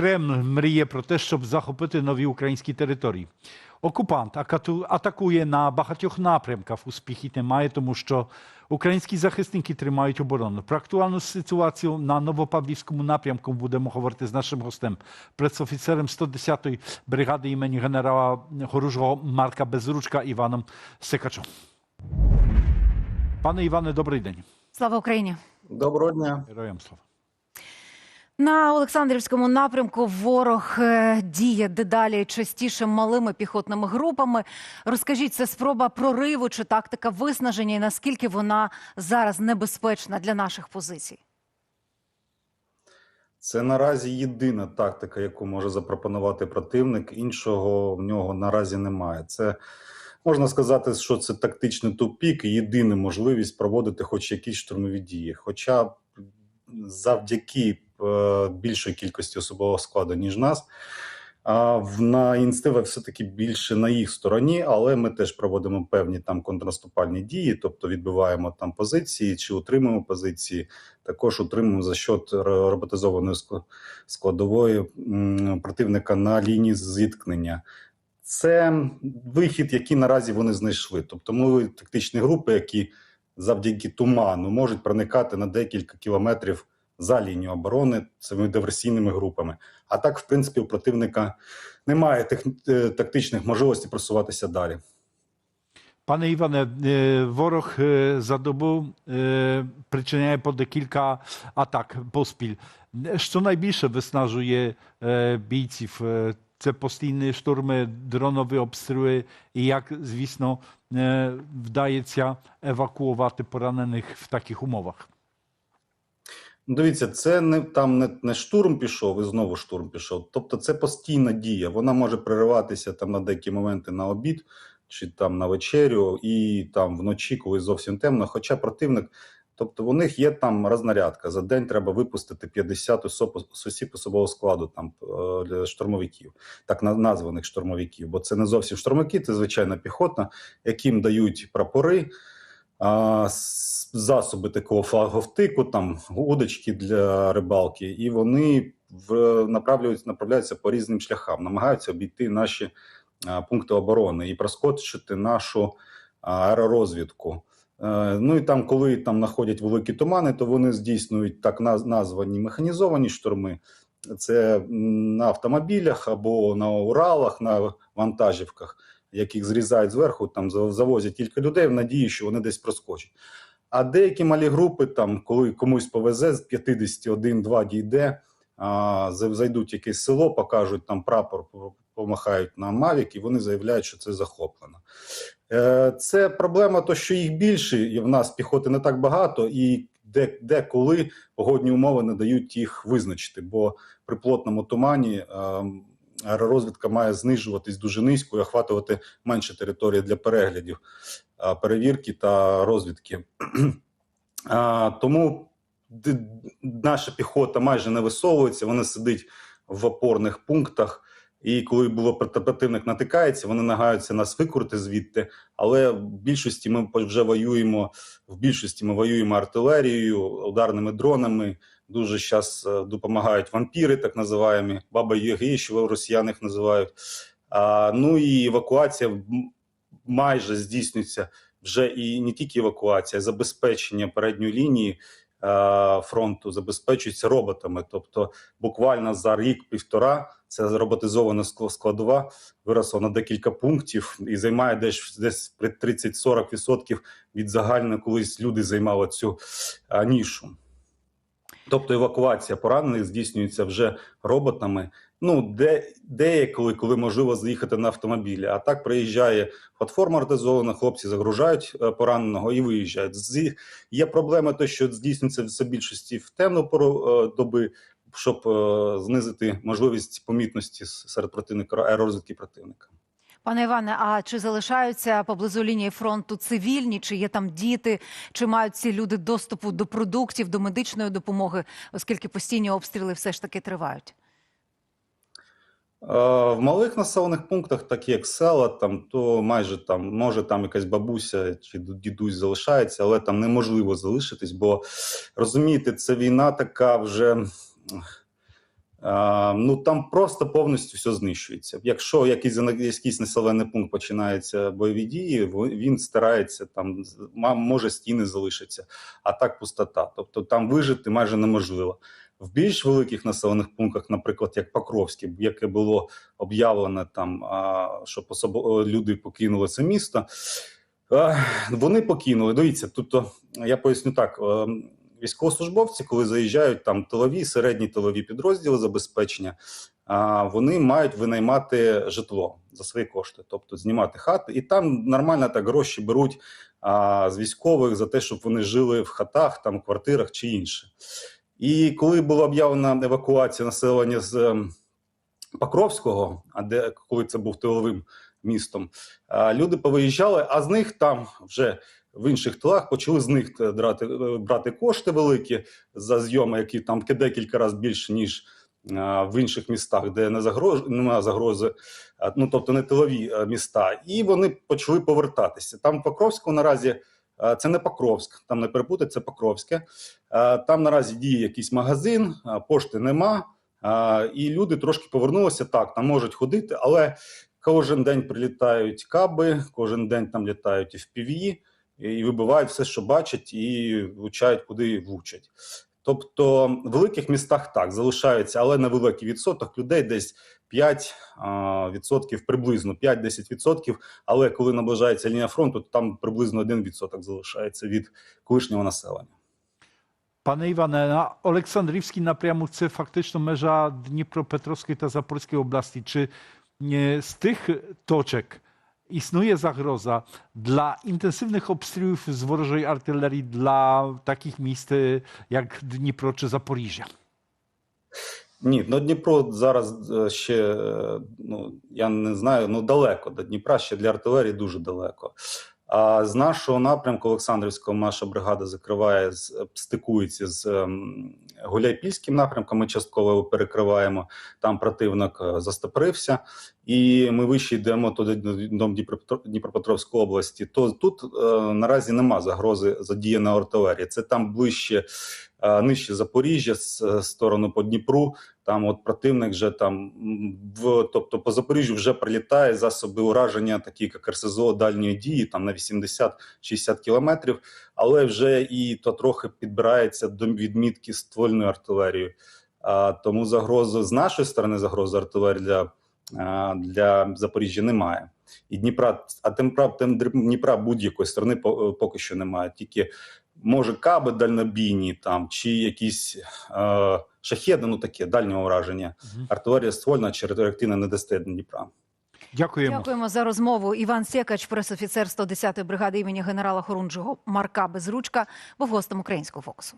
Кремль мріє про те, щоб захопити нові українські території. Окупант атакує на багатьох напрямках. Успіхів немає, тому що українські захисники тримають оборону. Про актуальну ситуацію на Новопавлівському напрямку будемо говорити з нашим гостем, пресофіцером 110-ї бригади імені генерала Хоружого Марка Безручка Іваном Секачом. Пане Іване, добрий день. Слава Україні! Доброго дня. Героям слава. На Олександрівському напрямку ворог е, діє дедалі частіше малими піхотними групами. Розкажіть, це спроба прориву чи тактика виснаження, і наскільки вона зараз небезпечна для наших позицій? Це наразі єдина тактика, яку може запропонувати противник. Іншого в нього наразі немає. Це можна сказати, що це тактичний тупік і єдина можливість проводити хоч якісь штурмові дії. Хоча завдяки більшої кількості особового складу, ніж нас. А на ініціатива все-таки більше на їх стороні, але ми теж проводимо певні там контрнаступальні дії, тобто відбиваємо там позиції чи утримуємо позиції. Також утримуємо за счет роботизованої складової противника на лінії зіткнення. Це вихід, який наразі вони знайшли. Тобто, ми тактичні групи, які завдяки туману можуть проникати на декілька кілометрів за лінію оборони цими диверсійними групами. А так, в принципі, у противника немає тех, е, тактичних можливостей просуватися далі. Panie Iwane, e, ворог za dobу e, причиняє по декілька атак поспіль. Що найбільше виснажує е, бійців? Е, Це постійні штурми, дронові обстріли і як, звісно, е, вдається евакуювати поранених в таких умовах. Ну, Дивіться, це не там не, не штурм пішов і знову штурм пішов. Тобто, це постійна дія. Вона може перериватися там на деякі моменти на обід чи там на вечерю, і там вночі, коли зовсім темно. Хоча противник, тобто у них є там рознарядка. За день треба випустити 50 особ, осіб особового складу там е, для штурмовиків, так на- названих штурмовиків. Бо це не зовсім штурмовики, це звичайна піхота, яким дають прапори засоби такого флаговтику, там удочки для рибалки, і вони в, направляють, направляються по різним шляхам, намагаються обійти наші а, пункти оборони і проскочити нашу аеророзвідку. Е, Ну і там, коли там знаходять великі тумани, то вони здійснюють так названі механізовані штурми. Це на автомобілях або на Уралах, на вантажівках яких зрізають зверху, там завозять кілька людей в надії, що вони десь проскочать. А деякі малі групи, там, коли комусь повезе з 51-2 дійде, а, зайдуть в якесь село, покажуть там прапор, помахають на Мавік, і вони заявляють, що це захоплено. Е, Це проблема, то що їх більше, і в нас піхоти не так багато, і де, де коли погодні умови не дають їх визначити, бо при плотному тумані ем, аеророзвідка має знижуватись дуже низько і охватувати менше території для переглядів, перевірки та розвідки. Тому наша піхота майже не висовується, вона сидить в опорних пунктах. І коли було противник натикається, вони намагаються нас викрути звідти. Але в більшості ми вже воюємо. В більшості ми воюємо артилерією, ударними дронами. Дуже зараз допомагають вампіри, так називаємо, баба Яги, що росіяни їх називають. А, ну і евакуація майже здійснюється вже і не тільки евакуація, а забезпечення передньої лінії е, фронту забезпечується роботами. Тобто, буквально за рік-півтора ця роботизована ск- складова виросла на декілька пунктів і займає десь десь при 30-40% від загальної, колись люди займали цю а, нішу. Тобто евакуація поранених здійснюється вже роботами. Ну, де деяколи, коли можливо заїхати на автомобілі. А так приїжджає платформа артизована, хлопці загружають е, пораненого і виїжджають. З є проблема, то що здійснюється все більшості в темну пору е, доби, щоб е, знизити можливість помітності серед противника аеророзвідки противника. Пане Іване, а чи залишаються поблизу лінії фронту цивільні, чи є там діти, чи мають ці люди доступу до продуктів, до медичної допомоги, оскільки постійні обстріли все ж таки тривають? Е, В малих населених пунктах, такі як села, там то майже там може там якась бабуся чи дідусь залишається, але там неможливо залишитись, бо розумієте, це війна така вже ну там просто повністю все знищується. Якщо якийсь, якийсь населений пункт починається бойові дії, він старається там може стіни залишаться, а так пустота. Тобто там вижити майже неможливо. В більш великих населених пунктах, наприклад, як Покровське, яке було об'явлено там, щоб особо люди покинули це місто. е, Вони покинули. Дивіться, тобто я поясню так: е, військовослужбовці, коли заїжджають там тилові, середні тилові підрозділи забезпечення, вони мають винаймати житло за свої кошти, тобто знімати хати, і там нормально так гроші беруть а, з військових за те, щоб вони жили в хатах, там квартирах чи інше. І коли була об'явлена евакуація населення з ем, Покровського, а де коли це був тиловим містом, люди повиїжджали, а з них там вже в інших тилах почали з них е, брати, е, брати кошти великі за зйоми, які там декілька разів більше, ніж а, в інших містах, де не загроз, немає загрози, ну тобто не тилові е, міста, і вони почали повертатися. Там в Покровську наразі. е, Це не Покровськ, там не перепутать, це Покровське. Е, Там наразі діє якийсь магазин, е, пошти нема, е, і люди трошки повернулися. Так, там можуть ходити, але кожен день прилітають каби, кожен день там літають FPV, і вибивають все, що бачать, і влучають, куди влучать. Тобто в великих містах так залишається, але невеликий відсоток людей, десь 5 а, відсотків, приблизно 5-10 відсотків. Але коли наближається лінія фронту, то там приблизно 1 відсоток залишається від колишнього населення. Panie Iwane, na Aleksandrівський напрямок це фактично межа Дніпропетровської та Запорізької області. Чи е, з тих точок існує загроза dla intensywnych obstrzałów z ворожої артилерії dla takich міст е, як Дніпро чи Запоріжжя? Ні, ну Дніпро зараз е, ще е, ну я не знаю, ну далеко до Дніпра ще для артилерії дуже далеко. А з нашого напрямку Олександрівського наша бригада закриває з стикується з ем, Гуляйпільським напрямком. Ми частково його перекриваємо. Там противник застопрився, і ми вище йдемо туди до Дніпропетровської області. То тут е, наразі нема загрози задіяна артилерії. Це там ближче е, нижче Запоріжжя з е, сторону по Дніпру. Там от противник вже там в тобто по Запоріжжю вже прилітає засоби ураження, такі як РСЗО дальньої дії, там на 80-60 кілометрів, але вже і то трохи підбирається до відмітки ствольної артилерії. А, тому загрози з нашої сторони загрози артилерії для, для Запоріжжя немає. І Дніпра, а тим правда, Дніпра будь-якої сторони по- поки що немає. Тільки може каби дальнобійні там чи якісь е, шахеди, ну таке дальнього ураження. угу. Артилерія ствольна чи реактивна не дасте Дніпра. Дякуємо. Дякуємо за розмову. Іван Сєкач, пресофіцер 110-ї бригади імені генерала Хорунжого Марка Безручка, був гостем українського фокусу.